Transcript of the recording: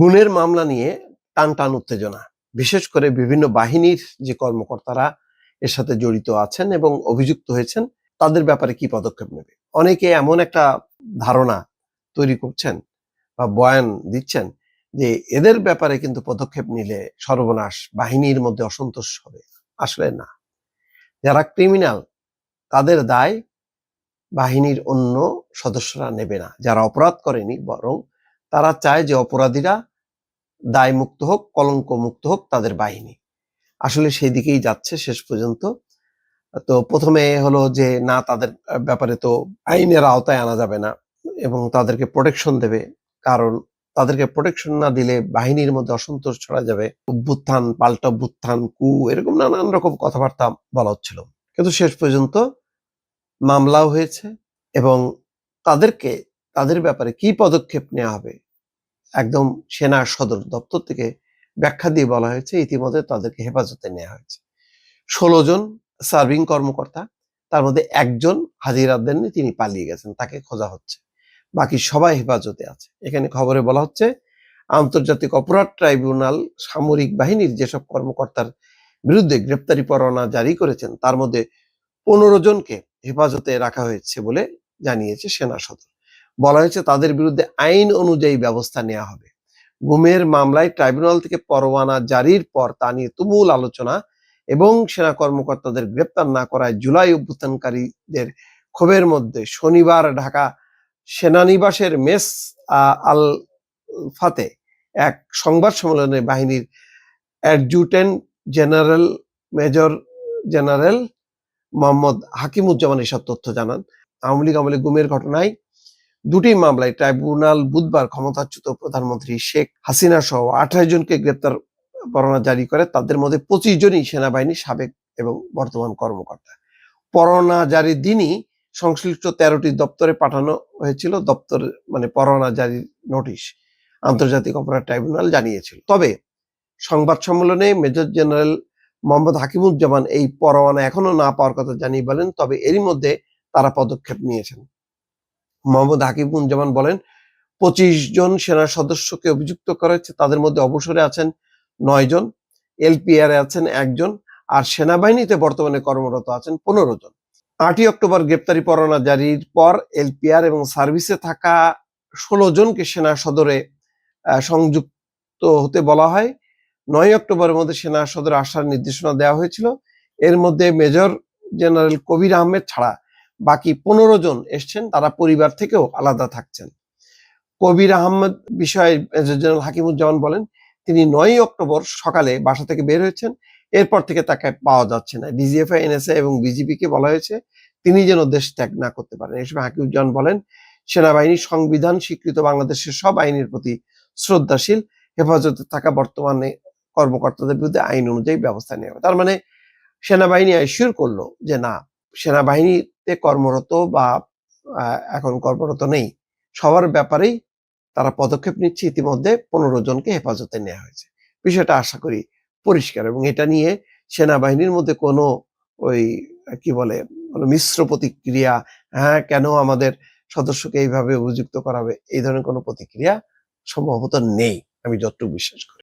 গুণের মামলা নিয়ে টান টান উত্তেজনা। বিশেষ করে বিভিন্ন বাহিনীর যে কর্মকর্তারা এর সাথে জড়িত আছেন এবং অভিযুক্ত হয়েছেন, তাদের ব্যাপারে কি পদক্ষেপ নেবে? অনেকে এমন একটা ধারণা তৈরি করছেন বা বয়ান দিচ্ছেন যে এদের ব্যাপারে কিন্তু পদক্ষেপ নিলে সর্বনাশ, বাহিনীর মধ্যে অসন্তোষ হবে। আসলে না। যারা ক্রিমিনাল, তাদের দায় বাহিনীর অন্য সদস্যরা নেবে না। যারা অপরাধ করেনি বরং তারা চায় যে অপরাধীরা দায় মুক্ত হোক কলঙ্ক মুক্ত হোক তাদের বাহিনী। আসলে সেই দিকেই যাচ্ছে শেষ পর্যন্ত। তো প্রথমে হলো যে, না, তাদের ব্যাপারে তো আইনের আওতায় আনা যাবে না এবং তাদেরকে প্রোটেকশন দেবে। কারণ তাদেরকে প্রোটেকশন না দিলে বাহিনীর মধ্যে অসন্তোষ ছড়া যাবে। অভ্যুত্থান, পাল্টা অভ্যুত্থান, কু, এরকম নানান রকম কথাবার্তা বলা হচ্ছিল। কিন্তু শেষ পর্যন্ত মামলাও হয়েছে এবং তাদেরকে তাদের ব্যাপারে কি পদক্ষেপ নেওয়া হবে? একদম সেনা সদর দপ্তর থেকে ব্যাখ্যা দিয়ে বলা হয়েছে, ইতিমধ্যে তাদেরকে হেফাজতে নেওয়া হয়েছে। ষোলো জন সার্ভিং কর্মকর্তা, তার মধ্যে একজন হাজিরা দেননি, তিনি পালিয়ে গেছেন, তাকে খোঁজা হচ্ছে। বাকি সবাই হেফাজতে আছে। এখানে খবরে বলা হচ্ছে, আন্তর্জাতিক অপরাধ ট্রাইব্যুনাল সামরিক বাহিনীর যেসব কর্মকর্তার বিরুদ্ধে গ্রেপ্তারি পরোয়ানা জারি করেছেন, তার মধ্যে পনেরো জনকে হেফাজতে রাখা হয়েছে বলে জানিয়েছে সেনা সদর। বলা হয়েছে তাদের বিরুদ্ধে আইন অনুযায়ী ব্যবস্থা নেওয়া হবে। গুমের মামলায় ট্রাইব্যুনাল থেকে পরোয়ানা জারির পর তা নিয়ে তুমুল আলোচনা এবং সেনা কর্মকর্তাদের গ্রেপ্তার না করায় জুলাই অভ্যুত্থানকারীদের ক্ষোভের মধ্যে শনিবার ঢাকা সেনানিবাসের মেস আল ফাতে এক সংবাদ সম্মেলনে বাহিনীর adjutant general, major general Mohammad Hakimuzzaman এসব তথ্য জানান। আওয়ামী লীগ আমলে গুমের ঘটনায় দুটি মামলায় ট্রাইব্যুনাল বুধবার ক্ষমতাচ্যুত প্রধানমন্ত্রী শেখ হাসিনা সহ আঠাশ জনকে গ্রেপ্তার পরোয়ানা জারি করে। তাদের মধ্যে পঁচিশ জনই সেনাবাহিনীর সাবেক এবং বর্তমান কর্মকর্তা। পরোয়ানা জারির দিনই সংশ্লিষ্ট তেরোটি দপ্তরে পাঠানো হয়েছিল। দপ্তর মানে পরোয়ানা জারির নোটিশ আন্তর্জাতিক অপরাধ ট্রাইব্যুনাল জানিয়েছিল। তবে সংবাদ সম্মেলনে মেজর জেনারেল মোহাম্মদ হাকিমুজ্জামান এই পরোয়ানা এখনও না পাওয়ার কথা জানিয়ে বলেন, তবে এরই মধ্যে তারা পদক্ষেপ নিয়েছেন। মোহাম্মদ হাকিমুজ্জামান বলেন, পঁচিশ জন সেনা সদস্যকে অভিযুক্ত করা হয়েছে, তাদের মধ্যে অবসরে আছেন নয় জন, এলপিআর আছেন একজন আর সেনাবাহিনীতে বর্তমানে কর্মরত আছেন পনেরো জন। আটই অক্টোবর গ্রেপ্তারি পরোয়ানা জারির পর এলপিআর এবং সার্ভিসে থাকা ষোলো জনকে সেনা সদরে সংযুক্ত হতে বলা হয়। নয় অক্টোবরের মধ্যে সেনা সদরে আসার নির্দেশনা দেওয়া হয়েছিল। এর মধ্যে মেজর জেনারেল কবির আহমেদ ছাড়া বাকি পনেরো জন এসছেন, তারা পরিবার থেকেও আলাদা থাকছেন। কবির আহমেদ বিষয়ে জেনারেল হাকিমুজ্জামান বলেন, তিনি নয় অক্টোবর সকালে বাসা থেকে বের হয়েছেন, এরপর থেকে তাকে পাওয়া যাচ্ছে না। ডিজিএফআই এনএসএ এবং বিজিপি কে বলা হয়েছে, তিনি যেন দেশ ত্যাগ না করতে পারেন। এই সময় হাকিমুজ্জামান বলেন, সেনাবাহিনী সংবিধান স্বীকৃত বাংলাদেশের সব আইনের প্রতি শ্রদ্ধাশীল, হেফাজতে থাকা বর্তমানে কর্মকর্তাদের বিরুদ্ধে আইন অনুযায়ী ব্যবস্থা নেওয়া হবে। তার মানে সেনাবাহিনী আইসিওর করল যে না সেনাবাহিনীতে কর্মরত বা এখন কর্মরত নেই। সবার ব্যাপারেই তারা পদক্ষেপ নিচ্ছে। ইতিমধ্যে পনেরো জনকে হেফাজতে নেওয়া হয়েছে। বিষয়টা আশা করি পরিষ্কার এবং এটা নিয়ে সেনাবাহিনীর মধ্যে কোনো ওই, কি বলে, কোনো মিশ্র প্রতিক্রিয়া হ্যাঁ কেন আমাদের সদস্যকে এইভাবে অভিযুক্ত করাবে, এই ধরনের কোনো প্রতিক্রিয়া সম্ভবত নেই। আমি যতটুকু বিশ্বাস করি।